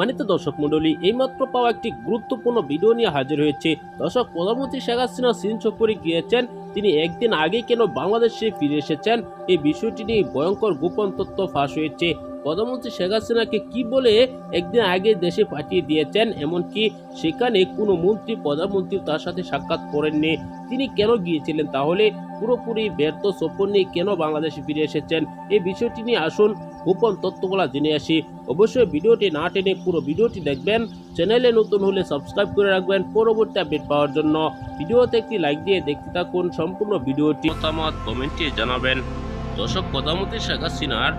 সম্মানিত দর্শক মণ্ডলী, এইমাত্র পাওয়া একটি গুরুত্বপূর্ণ ভিডিও নিয়ে হাজির হয়েছে। দর্শক, প্রধানমন্ত্রী শেখ হাসিনা সিন সফরে গিয়েছেন। তিনি একদিন আগে কেন বাংলাদেশে ফিরে এসেছেন? এই বিষয়টি নিয়ে ভয়ঙ্কর গোপন তথ্য ফাঁস হয়েছে। প্রধানমন্ত্রী শেখ হাসিনাকে কি বলে একদিন আগে দেশে পাঠিয়ে দিয়েছেন? এমনকি সেখানে কোনো মন্ত্রী, প্রধানমন্ত্রী তার সাথে সাক্ষাৎ করেননি। তিনি কেন গিয়েছিলেন? তাহলে পুরোপুরি ব্যর্থ সফর নিয়ে কেন বাংলাদেশে ফিরে এসেছেন? এই বিষয়টি নিয়ে আসুন গোপন তথ্যগুলো জেনে আসি। অবশ্যই ভিডিওটি না টেনে পুরো ভিডিওটি দেখবেন। চ্যানেলে নতুন হলে সাবস্ক্রাইব করে রাখবেন। পরবর্তী আপডেট পাওয়ার জন্য। ভিডিওতে একটি লাইক দিয়ে দেখতে থাকুন, সম্পূর্ণ ভিডিওটি মতামত কমেন্টে জানাবেন। দর্শক, প্রধানমন্ত্রী শেখ হাসিনার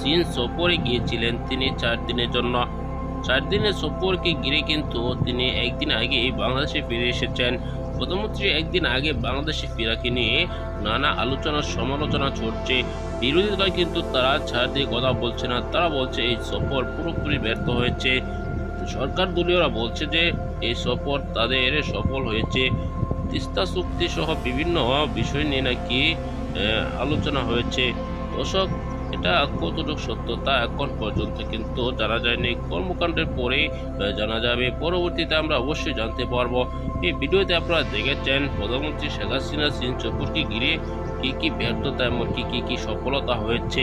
চীন সফরে গিয়েছিলেন তিনি চার দিনের জন্য। চার দিনের সফরকে ঘিরে কিন্তু তিনি একদিন আগে বাংলাদেশে ফিরে এসেছেন। প্রধানমন্ত্রী একদিন আগে বাংলাদেশে ফেরাকে নিয়ে নানা আলোচনা, সমালোচনা চলছে। বিরোধী দল কিন্তু তারা ছাড় দিয়ে কথা বলছে না। তারা বলছে এই সফর পুরোপুরি ব্যর্থ হয়েছে। সরকার দলীয়রা বলছে যে এই সফর তাদের সফল হয়েছে। তিস্তা চুক্তি সহ বিভিন্ন বিষয় নিয়ে নাকি আলোচনা হয়েছে। দর্শক, এটা কতটুকু সত্য তা এখন পর্যন্ত কিন্তু জানা যায়নি। কর্মকাণ্ডের পরে জানা যাবে। পরবর্তীতে আমরা অবশ্যই জানতে পারব। এই ভিডিওতে আপনারা দেখেছেন, প্রধানমন্ত্রী শেখ হাসিনা চীন সফরকে ঘিরে কী কী ব্যর্থতা এমনকি কী কী সফলতা হয়েছে,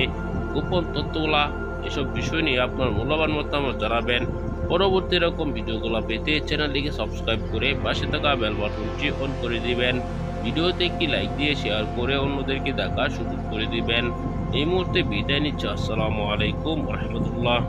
গোপন তথ্যগুলা, এসব বিষয় নিয়ে আপনার মূল্যবান মতামত জানাবেন। পরবর্তী এরকম ভিডিওগুলো পেতে চ্যানেলটিকে সাবস্ক্রাইব করে পাশে থাকা বেল বাটনটি অন করে দিবেন। ভিডিওতে একটি লাইক দিয়ে শেয়ার করে অন্যদেরকে দেখার সুযোগ করে দিবেন। এই মুহূর্তে বিদায় নিচ্ছি। আসসালামু আলাইকুম রহমতুল্লাহ।